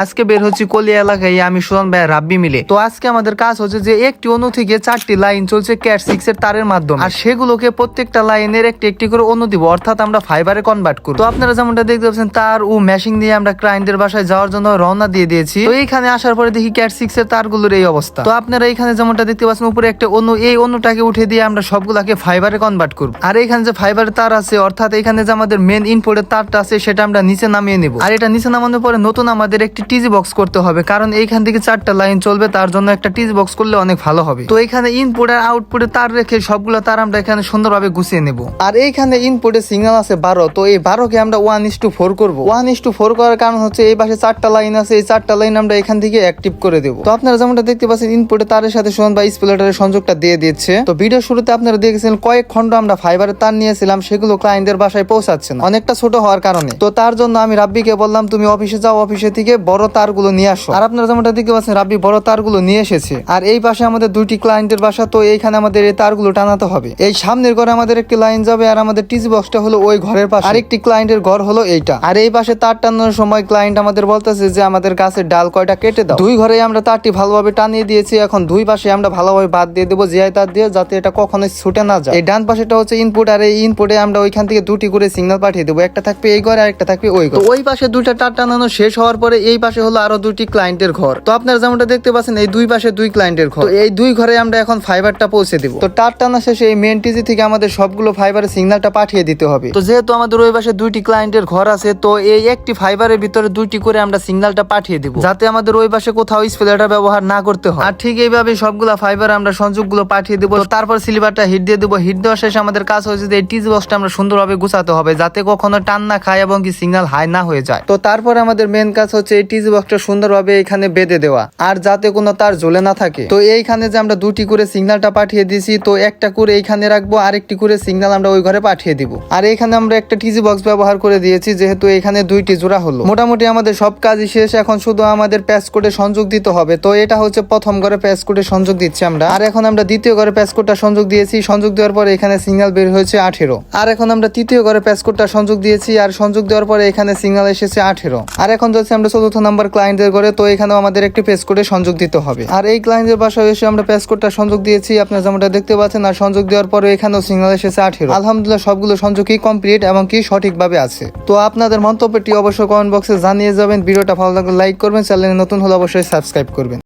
আজকে বের হচ্ছি কলিয়া এলাকায়, আমি সুজন ভাই রাব্বি মিলে। তো আজকে আমাদের কাজ হচ্ছে যে একটি অনু থেকে চারটি লাইন চলছে ক্যাট সিক্স এর তারের মাধ্যমে। আর সেগুলোকে প্রত্যেকটা লাইনের একটি একটি করে অনু দিব, অর্থাৎ আমরা ফাইবারে কনভার্ট করব। তো আপনারা যেমনটা দেখতে পাচ্ছেন, তার ও মেশিং দিয়ে আমরা ক্লায়েন্টের বাসায় যাওয়ার জন্য রওনা দিয়ে দিয়েছি। তো এইখানে আসার পরে দেখি ক্যাট সিক্স এর তারগুলোর এই অবস্থা। তো আপনারা এখানে যেমনটা দেখতে পাচ্ছেন, উপরে একটা অনু এই অনুটাকে উঠে দিয়ে আমরা সবগুলাকে ফাইবারে কনভার্ট করব। আর এখানে যে ফাইবারের তার আছে, অর্থাৎ এখানে যে আমাদের মেন ইনপুটের তারটা আছে, সেটা আমরা নিচে নামিয়ে নিব। আর এটা নিচে নামানোর পরে নতুন আমাদের একটি টিজি বক্স করতে হবে, কারণ এইখান থেকে চারটা লাইন চলবে, তার জন্য একটা টিজি বক্স করলে অনেক ভালো হবে। তো এখানে ইনপুট আর আউটপুটে তার রেখে সবগুলো তার আমরা এখানে সুন্দরভাবে গুছিয়ে নেব। আর এইখানে ইনপুটে সিগন্যাল আছে বারো, তো এই বারোকে আমরা ওয়ান ইস টু ফোর করব। ওয়ান ইস টু ফোর করার কারণ হচ্ছে এই পাশে চারটা লাইন আছে, এই চারটা লাইন আমরা এখান থেকে অ্যাক্টিভ করে দেবো। তো আপনারা যেমনটা দেখতে পাচ্ছেন ইনপুটে তারের সাথে শোন বা স্প্লেটারের সংযোগটা দিয়ে দিচ্ছে। তো ভিডিও শুরুতে আপনারা দেখেছিলেন কয়েক খন্ড আমরা ফাইবারের তার নিয়েছিলাম, সেগুলো ক্লায়েন্টদের বাসায় পৌঁছাচ্ছে না। অনেকটা ছোট হওয়ার কারণে। তো তার জন্য আমি রাব্বিকে বললাম, তুমি অফিসে যাও অফিসে থেকে বড় তারগুলো নিয়ে আসো। আর আপনারা যেমনটা দেখতে পাচ্ছেন, রাব্বি বড় তারগুলো নিয়ে এসেছে। আর এই পাশে আমাদের দুইটি ক্লায়েন্টের বাসা, তো এইখানে আমাদের এই তারগুলো টানাতে হবে। এই সামনের ঘরে আমাদের একটি লাইন যাবে, আর আমাদের টিজি বক্সটা হলো ওই ঘরের পাশে। আরেকটি ক্লায়েন্টের ঘর হলো এইটা। আর এই পাশে তার টানানোর সময় ক্লায়েন্ট আমাদের বলতেছে যে, আমাদের গাছের ডাল কয়টা কেটে দাও? দুই ঘরে আমরা তারটি ভালোভাবে টানিয়ে দিয়েছি। এখন দুই পাশে আমরা ভালোভাবে বাদ দিয়ে দেবো জিআই তার দিয়ে, যাতে এটা কখনোই ছুটে না যায়। এই ডান পাশেটা হচ্ছে ইনপুট আর এই ইনপুটে আমরা ওইখান থেকে দুটি করে সিগন্যাল পাঠিয়ে দেবো। একটা থাকবে এই ঘরে, আর একটা থাকবে ওই ঘরে। ওই পাশে দুইটা তার টানানো শেষ হওয়ার পরে এই পাশে হলো আরও দুটি ক্লায়েন্টের ঘর। তো আপনারা যেমনটা দেখতে পাচ্ছেন, এই দুই পাশে দুই ক্লায়েন্টের ঘর। এই দুই ঘরে আমরা এখন ফাইবারটা পৌঁছে দিব। তো তার টানা শেষে এই মেন টিজি থেকে আমাদের সবগুলো ফাইবারের সিগন্যালটা পাঠিয়ে দিতে হবে। তো যেহেতু আমাদের ওই পাশে দুইটি ক্লায়েন্টের ঘর আছে, তো এই একটি ফাইবারের ভিতরে দুইটি করে আমরা সিগন্যালটা পাঠিয়ে দিব। যাতে আমাদের ওই পাশে কোথাও স্প্লেটার ব্যবহার না করতে হয়। আর ঠিক এইভাবে সবগুলা ফাইবার আমরা সংযোগগুলো পাঠিয়ে দেবো। তারপর সিলিভারটা হিট দিয়ে দেবো। হিট দেওয়ার শেষে আমাদের কাজ হয়েছে যে এই টিজি বক্সটা আমরা সুন্দরভাবে গুছাতে হবে, যাতে কখনো টান না খায় এবং কি সিগন্যাল হাই না হয়ে যায়। তো তারপর আমাদের মেন কাজ হচ্ছে এই টিজি বক্সটা সুন্দরভাবে এখানে বেঁধে দেওয়া, আর যাতে কোনো তার ঝুলে না থাকে। তো এইখানে যে আমরা দুটি করে সিগন্যালটা পাঠিয়ে দিয়েছি, তো একটা করে এইখানে রাখব আর একটি করে সিগন্যাল আমরা ওই ঘরে পাঠিয়ে দিব। আর এখানে আমরা একটা টিজি বক্স ব্যবহার করে দিয়েছি, যেহেতু এখানে দুইটি জোড়া হলো। মোটামুটি আমাদের সব কাজই শেষ, এখন শুধু আমাদের কোডে সংযোগ দিতে হবে। তো এটা হচ্ছে প্রথম ঘরে কোডে সংযোগ দিচ্ছি আমরা। আর এখন আমরা দ্বিতীয় ঘরে কোডটা সংযোগ দিয়েছি, সংযোগ দেওয়ার পরে এখানে সিগন্যাল বের হয়েছে আঠেরো। আর এখন আমরা তৃতীয় ঘরে কোডটা সংযোগ দিয়েছি, আর সংযোগ দেওয়ার পরে এখানে সিগন্যাল এসেছে আঠেরো। আর এখন যাচ্ছি আমরা চতুর্থ নাম্বার ক্লায়েন্টের করে তো এখানেও আমাদের একটি পেসকোডে কোডে সংযোগ দিতে হবে। আর এই ক্লায়েন্টের এসে আমরা পেসকোডটা কোডটা সংযোগ দিয়েছি। আপনার যেমনটা দেখতে পাচ্ছেন, আর সংযোগ দেওয়ার পরে এখানেও সিগন্যাল এসেছে আঠেরো। আলহামদুলিল্লাহ, সবগুলো সংযোগই কমপ্লিট এবং কি সঠিকভাবে আছে। তো আপনাদের মন্তব্যটি অবশ্যই কমেন্ট বক্সে জানিয়ে যাবেন। ভিডিওটা ভালো লাগলে লাইক করবেন চ্যানেলে নতুন হলে অবশ্যই সাবস্ক্রাইব করবেন।